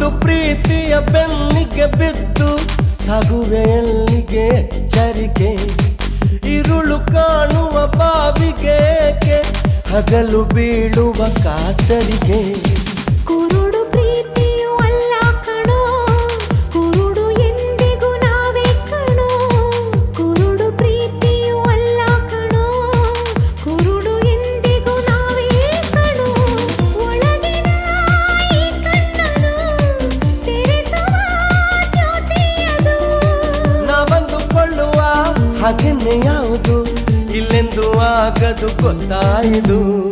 ಕುರುಡು ಪ್ರೀತಿಯ ಬೆನ್ನಿಗೆ ಬಿದ್ದು ಸಾಗುವೆ ಎಲ್ಲಿಗೆ? ಎಚ್ಚರಿಕೆ ಇರುಳು ಕಾಣುವ ಬಾವಿಗೆ ಹಗಲು ಬೀಳುವ ಕಾತರಿಗೆ. ಹಾಗೆನ್ನೆ ಯಾವುದು? ಇಲ್ಲೆಂದು ಆಗದು ಗೊತ್ತಾಯಿದು.